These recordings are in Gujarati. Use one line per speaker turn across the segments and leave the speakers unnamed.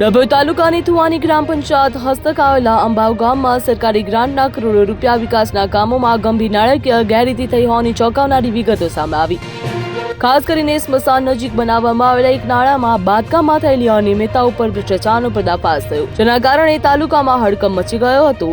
ડભોઈ તાલુકાની થુવાની ગ્રામ પંચાયત હસ્તક આવેલા અંબાવ ગામમાં સરકારી ગ્રાન્ટના કરોડો રૂપિયા વિકાસના કામોમાં ગંભીર નાણાકીય ગેરરીતિ થઈ હોવાની ચોંકાવનારી વિગતો સામે આવી. ખાસ કરીને સ્મશાન નજીક બનાવવામાં આવેલા એક નાળામાં બાંધકામમાં થયેલી અનિયમિતતા ઉપર ભ્રષ્ટાચારનો પર્દાફાશ થયો, જેના કારણે તાલુકામાં હડકંપ મચી ગયો હતો.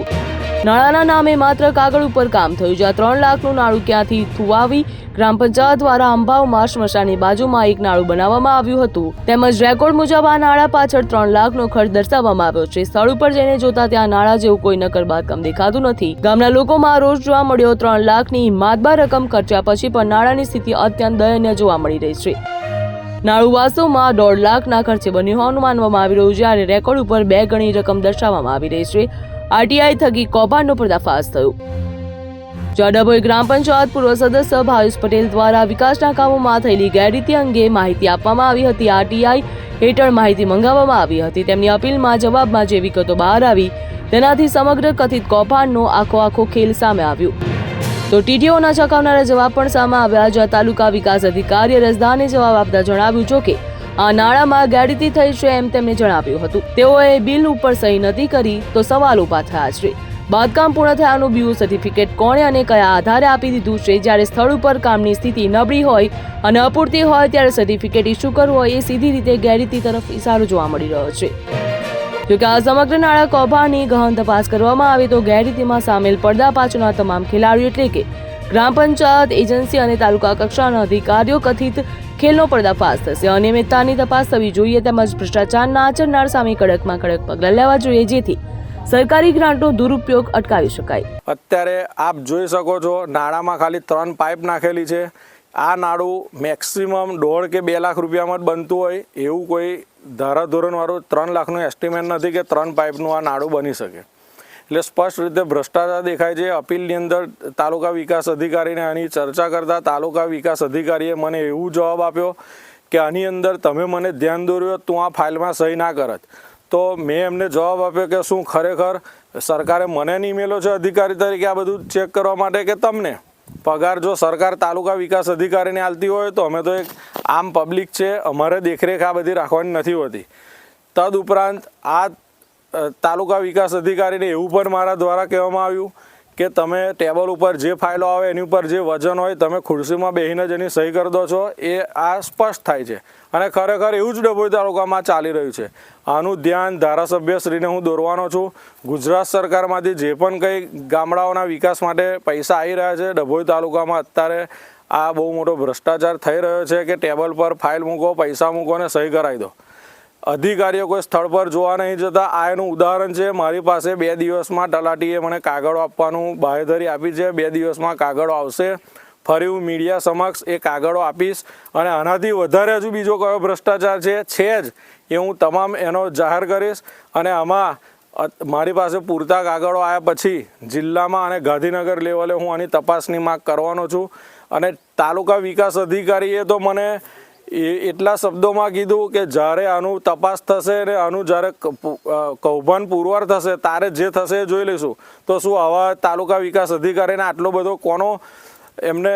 નાણાંના નામે માત્ર કાગળ ઉપર કામ થયું જ્યાં ત્રણ લાખનું નાણું ક્યાંથી થુવાવી? ગ્રામ પંચાયત દ્વારા અંબાવમાં સ્મશાનની બાજુમાં એક નાળું બનાવવામાં આવ્યું હતું. તેમજ રેકોર્ડ મુજબ આ નાળા પાછળ ત્રણ લાખનો ખર્ચ દર્શાવવામાં આવ્યો છે. સ્થળ ઉપર જઈને જોતા ત્યાં નાળા જેવું કોઈ નકર બાંધકામ દેખાતું નથી. ગામના લોકોમાં રોષ જોવા મળ્યો ત્રણ લાખની માતબાર રકમ ખર્ચ્યા પછી પણ નાળાની સ્થિતિ અત્યંત દયનીય જોવા મળી રહી છે. નાળું વાસ્તવમાં દોઢ લાખના ખર્ચે બન્યું હોવાનું માનવામાં આવી રહ્યું છે. જ્યારે રેકોર્ડ ઉપર બે ગણી રકમ દર્શાવવામાં આવી રહી છે. આરટીઆઈ થકી કૌભાંડનો પર્દાફાશ થયો. જ્યાં ગ્રામ પંચાયત પૂર્વ સદસ્ય ભાવેશ પટેલ દ્વારા વિકાસના કામોમાં થયેલી ગેરરીતિ અંગે માહિતી આપવામાં આવી હતી. આરટીઆઈ હેઠળ માહિતી મંગાવવામાં આવી હતી. તેમની અપીલમાં જવાબમાં જે વિગતો બહાર આવી. તેનાથી સમગ્ર કથિત કૌભાંડનો આખો આખો ખેલ સામે આવ્યો. તો ટીડીઓના ચકાવનારા જવાબ પણ સામે આવ્યા. જ્યાં તાલુકા વિકાસ અધિકારીએ રસદાને જવાબ આપતા જણાવ્યું, જો કે આ નાણામાં ગેરરીતિ થઈ છે એમ તેમણે જણાવ્યું હતું. તેઓએ બિલ ઉપર સહી નથી કરી તો સવાલ ઊભા થયા છે. બાંધકામ પૂર્ણ થયાનું બીયુ સર્ટિફિકેટ કોણે અને કયા આધારે આપી દીધું છે? જ્યારે સ્થળ ઉપર કામની સ્થિતિ નબળી હોય અને અપૂરતી હોય ત્યારે સર્ટિફિકેટ ઇસ્યુ કરવો એ સીધી રીતે ગેરરીતિ તરફ ઇશારો જોવા મળી રહ્યો છે. જોકે આ સમગ્ર નાણાં કૌભાંડની ગહન તપાસ કરવામાં આવે તો ગેરરીતિમાં સામેલ પડદા પાછળના તમામ ખેલાડીઓ એટલે કે ગ્રામ પંચાયત, એજન્સી અને તાલુકા કક્ષાના અધિકારીઓ કથિત ખેલનો પર્દાફાશ થશે. અનિયમિતતાની તપાસ થવી જોઈએ તેમજ ભ્રષ્ટાચારના આચરનાર સામે કડકમાં કડક પગલાં લેવા જોઈએ જેથી સરકારી ગ્રાન્ટનો દુરુપયોગ અટકાવી શકાય.
અત્યારે આપ જોઈ શકો છો, નાળામાં ખાલી ત્રણ પાઇપ નાખેલી છે. આ નાળું મેક્સિમમ દોઢ કે બે લાખ રૂપિયામાં જ બનતું હોય. એવું કોઈ ધારાધોરણવાળું ત્રણ લાખનું એસ્ટિમેટ નથી કે ત્રણ પાઇપનું આ નાળું બની શકે. એટલે સ્પષ્ટ રીતે ભ્રષ્ટાચાર દેખાય છે. અપીલની અંદર તાલુકા વિકાસ અધિકારીને આની ચર્ચા કરતા તાલુકા વિકાસ અધિકારીએ મને એવું જવાબ આપ્યો કે આની અંદર તમે મને ધ્યાન દોર્યો તું આ ફાઇલમાં સહી ના કરત. તો મેં એમને જવાબ આપ્યો કે શું ખરેખર સરકારે મને નહીં મેલો છે અધિકારી તરીકે આ બધું ચેક કરવા માટે કે તમને? પગાર જો સરકાર તાલુકા વિકાસ અધિકારીને આલતી હોય તો અમે તો એક આમ પબ્લિક છે, અમારે દેખરેખ આ બધી રાખવાની નથી હોતી. તદ ઉપરાંત આ તાલુકા વિકાસ અધિકારીને એવું પણ મારા દ્વારા કહેવામાં આવ્યું કે તમે ટેબલ ઉપર જે ફાઇલો આવે એની ઉપર જે વજન હોય તમે ખુરશીમાં બેસીને જ એની સહી કરી દો છો, એ આ સ્પષ્ટ થાય છે. અને ખરેખર એવું જ ડભોઈ તાલુકામાં ચાલી રહ્યું છે. આનું ધ્યાન ધારાસભ્યશ્રીને હું દોરવાનો છું. ગુજરાત સરકારમાંથી જે પણ કંઈ ગામડાઓના વિકાસ માટે પૈસા આવી રહ્યા છે, ડભોઈ તાલુકામાં અત્યારે આ બહુ મોટો ભ્રષ્ટાચાર થઈ રહ્યો છે કે ટેબલ પર ફાઇલ મૂકો, પૈસા મૂકો અને સહી કરાવી દો. અધિકારીઓ કોઈ સ્થળ પર જોવા નહીં જતા. આ એનું ઉદાહરણ છે, મારી પાસે બે દિવસમાં તલાટીએ મને કાગળો આપવાનું બાહેધરી આપી છે. બે દિવસમાં કાગળો આવશે. ફરી હું મીડિયા સમક્ષ એ કાગળો આપીશ અને આનાથી વધારે હજુ બીજો કયો ભ્રષ્ટાચાર છે છે જ એ હું તમામ એનો જાહેર કરીશ. અને આમાં મારી પાસે પૂરતા કાગળો આવ્યા પછી જિલ્લામાં અને ગાંધીનગર લેવલે હું આની તપાસની માગ કરવાનો છું. અને તાલુકા વિકાસ અધિકારીએ તો મને એ એટલા શબ્દોમાં કીધું કે જ્યારે આનું તપાસ થશે ને આનું જ્યારે કૌભાંડ પુરવાર થશે, તારે જે થશે એ જોઈ લઈશું. તો શું આવા તાલુકા વિકાસ અધિકારીને આટલો બધો કોનો એમને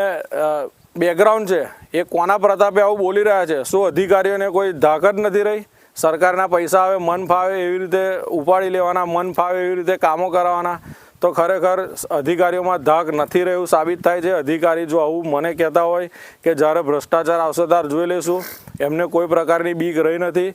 બેકગ્રાઉન્ડ છે? એ કોના પ્રતાપે આવું બોલી રહ્યા છે? શું અધિકારીઓને કોઈ ધાક જ નથી રહી? સરકારના પૈસા આવે, મન ફાવે એવી રીતે ઉપાડી લેવાના, મન ફાવે એવી રીતે કામો કરાવવાના તો ખરેખર અધિકારીઓમાં ધાક નથી રહ્યું સાબિત થાય છે. અધિકારી જો આવું મને કહેતા હોય કે જ્યારે ભ્રષ્ટાચાર આવશે ત્યારે જોઈ લઈશું, એમને કોઈ પ્રકારની બીક રહી નથી.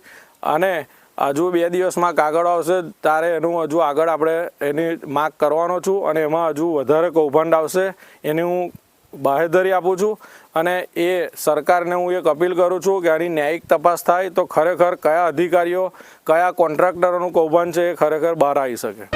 અને હજુ બે દિવસમાં કાગળ આવશે, ત્યારે એનું હજુ આગળ આપણે એની માગ કરવાનો છું અને એમાં હજુ વધારે કૌભાંડ આવશે એની હું બાહેધરી આપું છું. અને એ સરકારને હું એક અપીલ કરું છું કે આની ન્યાયિક તપાસ થાય તો ખરેખર કયા અધિકારીઓ, કયા કોન્ટ્રાક્ટરોનું કૌભાંડ છે એ ખરેખર બહાર આવી શકે.